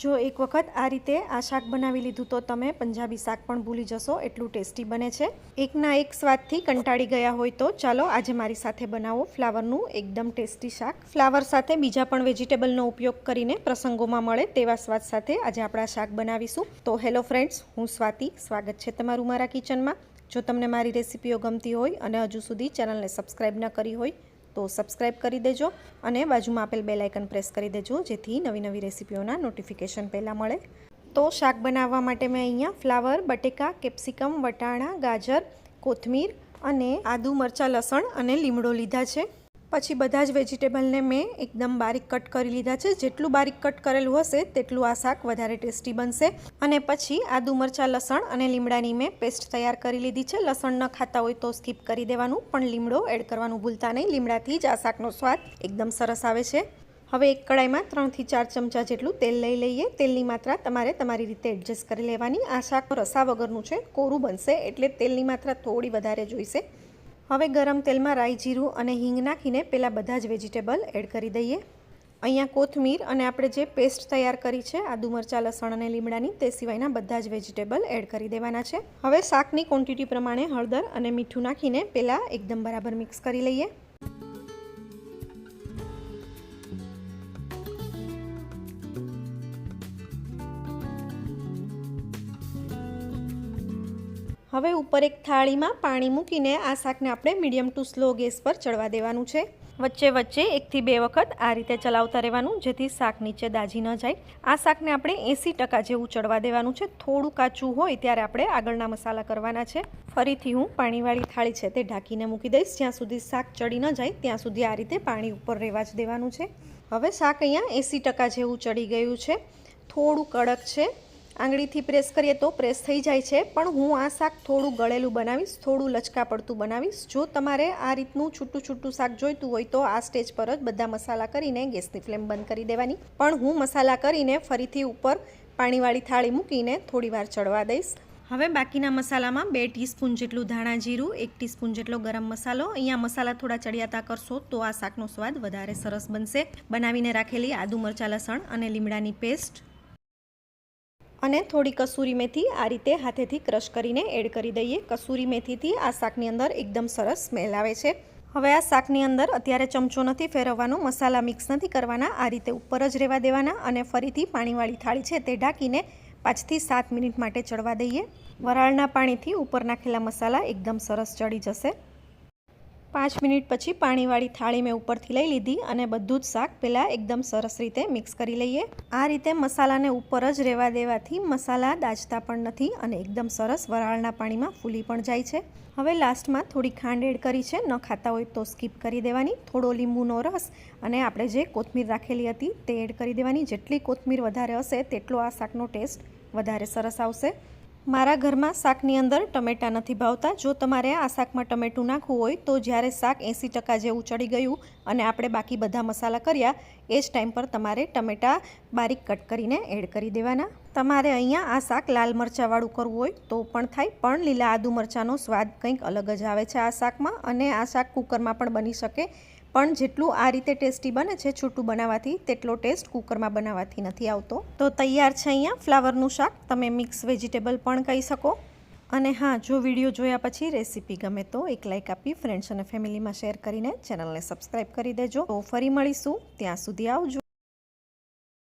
જો એક વખત આ રીતે આ શાક બનાવી લીધું તો તમે પંજાબી શાક પણ ભૂલી જશો, એટલું ટેસ્ટી બને છે. એકના એક સ્વાદથી કંટાળી ગયા હોય તો ચાલો આજે મારી સાથે બનાવો ફ્લાવરનું એકદમ ટેસ્ટી શાક. ફ્લાવર સાથે બીજા પણ વેજીટેબલનો ઉપયોગ કરીને પ્રસંગોમાં મળે તેવા સ્વાદ સાથે આજે આપણે શાક બનાવીશું. તો હેલો ફ્રેન્ડ્સ, હું સ્વાતિ. સ્વાગત છે તમારું મારા કિચનમાં. જો તમને મારી રેસિપીઓ ગમતી હોય અને હજુ સુધી ચેનલને સબસ્ક્રાઈબ ન કરી હોય તો સબસ્ક્રાઈબ કરી દેજો અને બાજુમાં આપેલ બેલ આઇકન પ્રેસ કરી દેજો, જેથી નવી નવી રેસીપીઓના નોટિફિકેશન પહેલાં મળે. તો શાક બનાવવા માટે મેં અહીંયા ફ્લાવર, બટેકા, કેપ્સિકમ, વટાણા, ગાજર, કોથમીર અને આદુ મરચાં, લસણ અને લીમડો લીધા છે. પછી બધા જ વેજીટેબલને મેં એકદમ બારીક કટ કરી લીધા છે. જેટલું બારીક કટ કરેલું હશે, તેટલું આ શાક વધારે ટેસ્ટી બનશે. અને પછી આદુ, મરચાં, લસણ અને લીમડાની મેં પેસ્ટ તૈયાર કરી લીધી છે. લસણ ન ખાતા હોય તો સ્કીપ કરી દેવાનું, પણ લીમડો એડ કરવાનું ભૂલતા નહીં. લીમડાથી જ આ શાકનો સ્વાદ એકદમ સરસ આવે છે. હવે એક કડાઈમાં ત્રણથી ચાર ચમચા જેટલું તેલ લઈ લઈએ. તેલની માત્રા તમારે તમારી રીતે એડજસ્ટ કરી લેવાની. આ શાક રસા વગરનું છે, કોરું બનશે એટલે તેલની માત્રા થોડી વધારે જોઈશે. હવે ગરમ તેલમાં રાઈ જીરું અને હિંગ નાખીને પહેલાં બધા જ વેજીટેબલ એડ કરી દઈએ. અહીંયા કોથમીર અને આપણે જે પેસ્ટ તૈયાર કરી છે, આદુ, મરચાં, લસણ અને લીમડાની, તે સિવાયના બધા જ વેજીટેબલ એડ કરી દેવાના છે. હવે શાકની ક્વોન્ટિટી પ્રમાણે હળદર અને મીઠું નાખીને પહેલાં એકદમ બરાબર મિક્સ કરી લઈએ. હવે ઉપર એક થાળીમાં પાણી મૂકીને આ શાકને આપણે મીડિયમ ટુ સ્લો ગેસ પર ચડવા દેવાનું છે. વચ્ચે વચ્ચે એકથી બે વખત આ રીતે ચલાવતા રહેવાનું જેથી શાક નીચે દાજી ન જાય. આ શાકને આપણે એંસી ટકા જેવું ચડવા દેવાનું છે. થોડું કાચું હોય ત્યારે આપણે આગળના મસાલા કરવાના છે. ફરીથી હું પાણીવાળી થાળી છે તે ઢાંકીને મૂકી દઈશ. જ્યાં સુધી શાક ચડી ન જાય ત્યાં સુધી આ રીતે પાણી ઉપર રહેવા જ દેવાનું છે. હવે શાક અહીંયા એંસી ટકા જેવું ચડી ગયું છે. થોડું કડક છે. આંગળીથી પ્રેસ કરીએ તો પ્રેસ થઈ જાય છે. પણ હું આ શાક થોડું ગળેલું બનાવીશ, થોડું લચકા પડતું બનાવીશ. જો તમારે આ રીતનું છૂટું છૂટું શાક જોઈતું હોય તો આ સ્ટેજ પર જ બધા મસાલા કરીને ગેસની ફ્લેમ બંધ કરી દેવાની. પણ હું મસાલા કરીને ફરીથી ઉપર પાણીવાળી થાળી મૂકીને થોડી વાર ચડવા દઈશ. હવે બાકીના મસાલામાં બે ટીસ્પૂન જેટલું ધાણા જીરું, એક ટીસ્પૂન જેટલો ગરમ મસાલો. અહીંયા મસાલા થોડા ચડિયાતા કરશો તો આ શાકનો સ્વાદ વધારે સરસ બનશે. બનાવીને રાખેલી આદુ મરચાં લસણ અને લીમડાની પેસ્ટ અને થોડી કસૂરી મેથી આ રીતે હાથેથી ક્રશ કરીને એડ કરી દઈએ. કસૂરી મેથીથી આ શાકની અંદર એકદમ સરસ સ્મેલ આવે છે. હવે આ શાકની અંદર અત્યારે ચમચો નથી ફેરવવાનો, મસાલા મિક્સ નથી કરવાના, આ રીતે ઉપર જ રહેવા દેવાના અને ફરીથી પાણીવાળી થાળી છે તે ઢાંકીને પાંચથી સાત મિનિટ માટે ચડવા દઈએ. વરાળના પાણીથી ઉપર નાખેલા મસાલા એકદમ સરસ ચડી જશે. પાંચ મિનિટ પછી પાણીવાળી થાળી મેં ઉપરથી લઈ લીધી અને બધું જ શાક પહેલાં એકદમ સરસ રીતે મિક્સ કરી લઈએ. આ રીતે મસાલાને ઉપર જ રહેવા દેવાથી મસાલા દાજતા પણ નથી અને એકદમ સરસ વરાળના પાણીમાં ફૂલી પણ જાય છે. હવે લાસ્ટમાં થોડી ખાંડ એડ કરી છે, ન ખાતા હોય તો સ્કીપ કરી દેવાની. થોડો લીંબુનો રસ અને આપણે જે કોથમીર રાખેલી હતી તે એડ કરી દેવાની. જેટલી કોથમીર વધારે હશે, તેટલો આ શાકનો ટેસ્ટ વધારે સરસ આવશે. મારા ઘરમાં શાકની અંદર ટમેટાં નથી ભાવતા. જો તમારે આ શાકમાં ટમેટું નાખવું હોય તો જ્યારે શાક એંસી ટકા જેવું ચડી ગયું અને આપણે બાકી બધા મસાલા કર્યા, એ જ ટાઈમ પર તમારે ટમેટાં બારીક કટ કરીને એડ કરી દેવાના. તમારે અહીંયા આ શાક લાલ મરચાંવાળું કરવું હોય તો પણ થાય, પણ લીલા આદુ મરચાંનો સ્વાદ કંઈક અલગ જ આવે છે આ શાકમાં અને આ શાક કુકરમાં પણ બની શકે. પણ જેટલું આ રીતે ટેસ્ટી બને છે છૂટું બનાવવાથી તેટલો ટેસ્ટ કુકરમાં બનાવવાથી નથી આવતો. તો તૈયાર છે અહીંયા ફ્લાવરનું શાક. તમે મિક્સ વેજીટેબલ પણ કહી શકો. અને હા, જો વીડિયો જોયા પછી રેસીપી ગમે તો એક લાઇક આપી ફ્રેન્ડ્સ અને ફેમિલીમાં શેર કરીને ચેનલને સબસ્ક્રાઈબ કરી દેજો. તો ફરી મળીશું. ત્યાં સુધી આવજો.